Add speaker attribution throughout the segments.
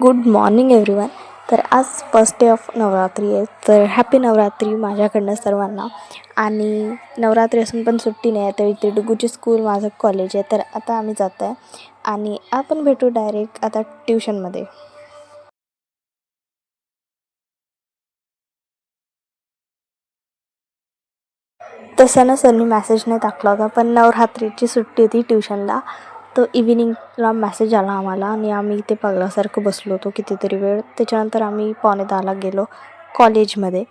Speaker 1: Good morning everyone तर आज first day of Navratri आहे. तर हॅपी नवरात्री माझ्याकडनं सर्वांना. आणि नवरात्री असून पण सुट्टी नाही आहे तर इथे डुगूची स्कूल माझं कॉलेज आहे. तर आता आम्ही जात आहे आणि आपण भेटू डायरेक्ट आता ट्युशनमध्ये तसं ना सरनी मॅसेज नाही टाकला होता पण नवरात्रीची सुट्टी होती ट्युशनला तो इव्हिनिंगला मेसेज आला आम्हाला आणि आम्ही इथे पागलासारखं बसलो होतो कितीतरी वेळ. त्याच्यानंतर आम्ही पावणे दहाला गेलो कॉलेजमध्ये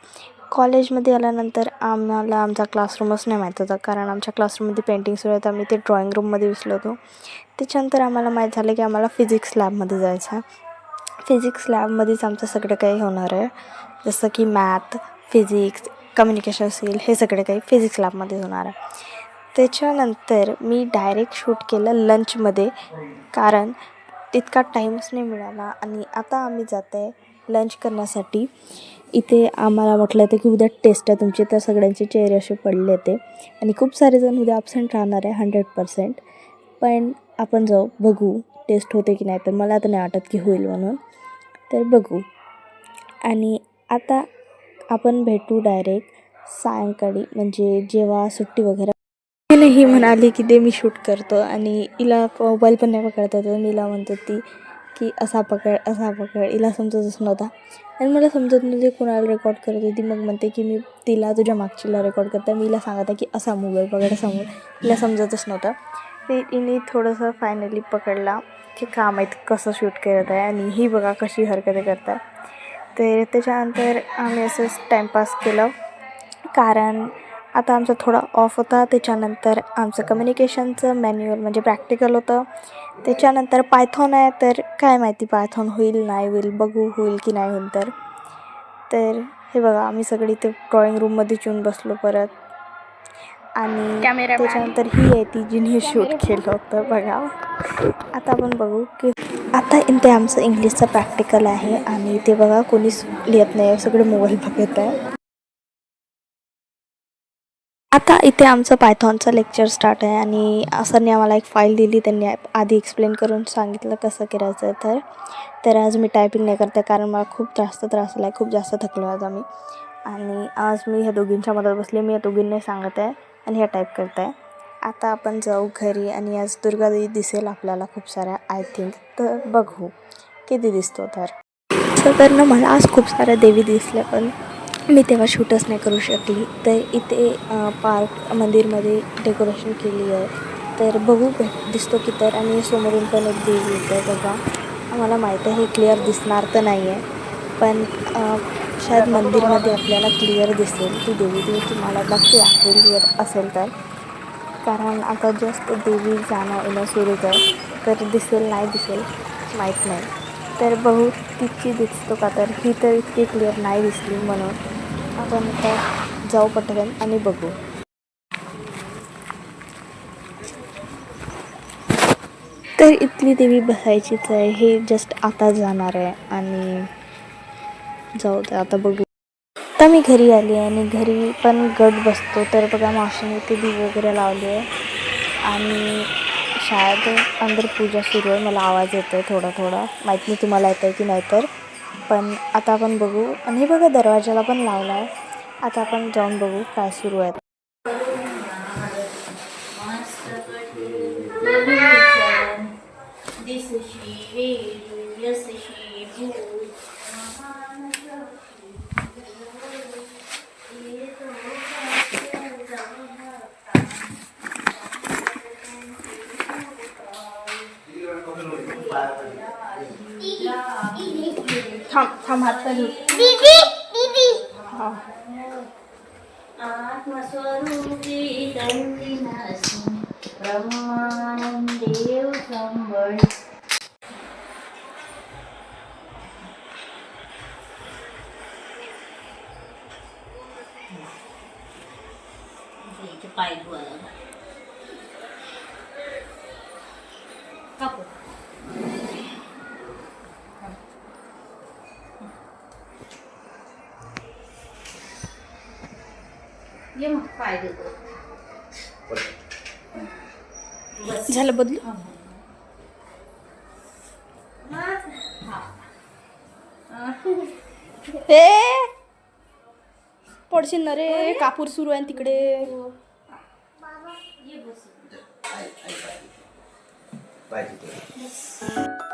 Speaker 1: कॉलेजमध्ये आल्यानंतर आम्हाला आमचा क्लासरूमच नाही माहीत होता कारण आमच्या क्लासरूममध्ये पेंटिंग सुरू होतं. आम्ही ते ड्रॉइंग रूममध्ये विसलो होतो. त्याच्यानंतर आम्हाला माहीत झालं की आम्हाला फिजिक्स लॅबमध्ये जायचं आहे. फिजिक्स लॅबमध्येच आमचं सगळं काही होणार आहे. जसं की मॅथ फिजिक्स कम्युनिकेशन स्किल हे सगळे काही फिजिक्स लॅबमध्ये होणार आहे. त्याच्यानंतर मी डायरेक्ट शूट केलं लंचमध्ये कारण तितका टाईमच नाही मिळाला आणि आता आम्ही जात आहे लंच करण्यासाठी. इथे आम्हाला म्हटलं होतं की उद्या टेस्ट आहे तुमची तर सगळ्यांचे चेहरे असे पडले ते आणि खूप सारे जण उद्या ॲबसेंट राहणार आहे हंड्रेड पर्सेंट पण आपण जाऊ बघू टेस्ट होते की नाही तर मला तर नाही वाटत की होईल म्हणून. तर बघू. आणि आता आपण भेटू डायरेक्ट सायंकाळी म्हणजे जेव्हा सुट्टी वगैरे आणि ही म्हणाली की दे मी शूट करतो. आणि हिला मोबाईल पण नाही पकडत येतो मी हिला म्हणतो ती की असा पकड असा पकड. हिला समजतच नव्हता. आणि मला समजत नव्हते कोणाला रेकॉर्ड करत होती. मग म्हणते की मी तिला तुझ्या मागचीला रेकॉर्ड करता. मी हिला सांगत आहे की असा मोबाईल पकड असा मोबाईल. हिला समजतच नव्हतं. ते हिने थोडंसं फायनली पकडला की काम आहेत कसं शूट करत आहे. आणि ही बघा कशी हरकते करतात. तर त्याच्यानंतर आम्ही असंच टाईमपास केलं. कारण आता आमचा थोडा ऑफ होता. त्याच्यानंतर आमचं कम्युनिकेशनचं मॅन्युअल म्हणजे प्रॅक्टिकल होतं. त्याच्यानंतर पायथॉन आहे तर काय माहिती पायथॉन होईल नाही होईल बघू होईल की नाही होईल तर. तर हे बघा आम्ही सगळी ते ड्रॉइंग रूममध्ये येऊन बसलो परत. आणि त्याच्यानंतर ही आहे ती जिने शूट केलं होतं बघा. आता आपण बघू की आता इथे आमचं इंग्लिशचं प्रॅक्टिकल आहे. आणि ते बघा कोणीच लिहित नाही सगळे मोबाईल बघत आहे. आता इथे आमचं पायथॉनचं लेक्चर स्टार्ट आहे आणि सरने आम्हाला एक फाईल दिली. त्यांनी आधी एक्सप्लेन करून सांगितलं कसं करायचं आहे तर. तर आज मी टायपिंग नाही करते कारण मला खूप जास्त त्रास झाला आहे खूप जास्त थकलो आज आम्ही. आणि आज मी ह्या दोघींच्या मदत बसली. मी या दोघींनाही सांगत आहे आणि ह्या टाईप करत आहे. आता आपण जाऊ घरी आणि आज दुर्गादेवी दिसेल आपल्याला खूप साऱ्या आय थिंक तर बघू किती दिसतो तर. तर ना मला आज खूप साऱ्या देवी दिसल्या पण मी तेव्हा शूटच नाही करू शकली. तर इथे पार्क मंदिरमध्ये डेकोरेशन केली आहे. तर बघू भेट दिसतो की तर. आणि समोरून पण एक देवी येते बघा. आम्हाला माहीत आहे हे क्लिअर दिसणार तर नाही आहे. पण शायद मंदिरमध्ये आपल्याला क्लिअर दिसेल ती देवी. देवी तुम्हाला नक्की दाखवेल जर असेल तर. कारण आता जस्ट देवी जाणं येणं सुरूच आहे तर दिसेल नाही दिसेल माहीत नाही. तर बघू तितकी दिसतो का तर. ही तर इतकी क्लिअर नाही दिसली म्हणून. आपण आता जाऊ पटकन आणि बघू. तर इथली देवी बसायचीच आहे. हे जस्ट आता जाणार आहे आणि जाऊ दे आता बघू. आता मी घरी आली आहे आणि घरी पण गट बसतो. तर बघा मावशीने ते दिवे वगैरे लावले आहे. आणि शाळेत अंदर पूजा सुरू आहे. मला आवाज येतो आहे थोडा थोडा. माहीत नाही तुम्हाला येतं आहे की नाही तर. पण आता आपण बघू. आणि हे बघा दरवाजाला पण लावला आहे आता आपण जाऊन बघू काय सुरू आहे.
Speaker 2: दिसशी
Speaker 1: থাম
Speaker 2: থাম হাতটা ধুই দিদি দিদি પાઇપ બરાબર ये मग पाय देतो.
Speaker 1: झालं बदलू?
Speaker 2: हा
Speaker 1: हे. पडशील ना रे. कापूर सुरू आहे तिकडे.
Speaker 2: ये बस.
Speaker 3: पाहिजे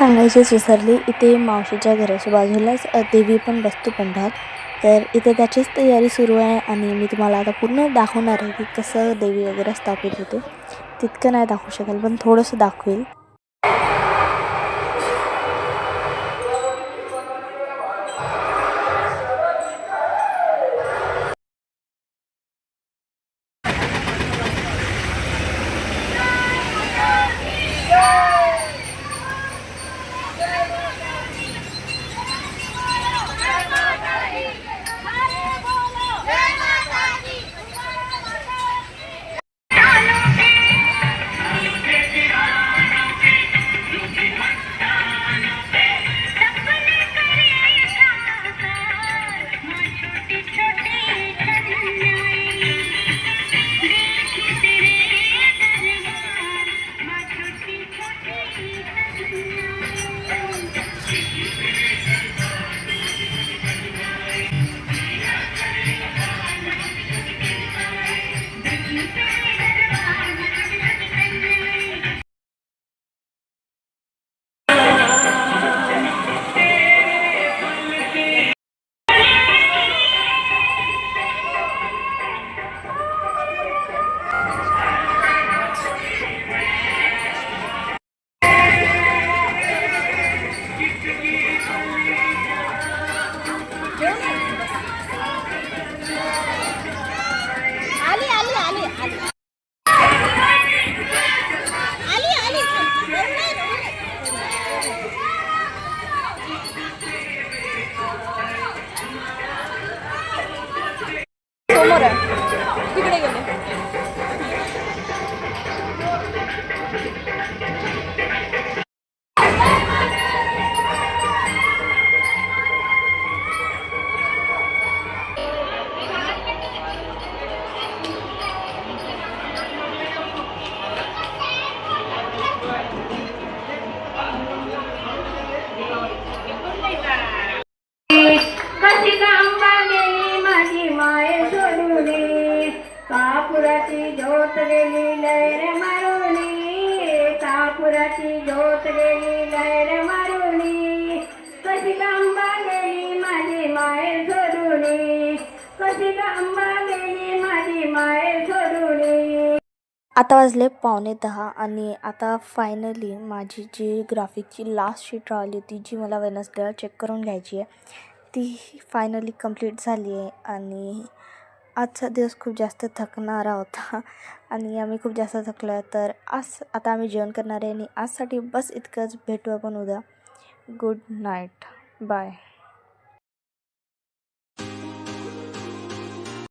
Speaker 1: सांगायचेच विसरली इथे मावशीच्या घराच्या बाजूलाच देवी पण बसतो पंडात तर इथे त्याचीच तयारी सुरू आहे आणि मी तुम्हाला आता पूर्ण दाखवणार आहे की कसं देवी वगैरे स्थापित होते. तितकं नाही दाखवू शकेल पण थोडंसं दाखवेल. समोर आहे तिकडे गेले
Speaker 4: कापुराची ज्योत गेली लैर मारुनी कशी कांबा गेली माझी माय सोडूनी कशी कांबा गेली माझी माय सोडूनी
Speaker 1: आता वाजले पावणे दहा आणि आता फायनली माझी जी ग्राफिकची लास्ट शीट राहिली होती जी मला वेनसडेला चेक करून घ्यायची आहे ती फायनली कंप्लीट झाली आहे आणि आजचा दिवस खूप जास्त थकणारा होता. आणि आम्ही खूप जास्त थकलो आहे तर आज आता आम्ही जेवण करणार आहे आणि आजसाठी बस इतकंच. भेटू आपण उद्या. Good night bye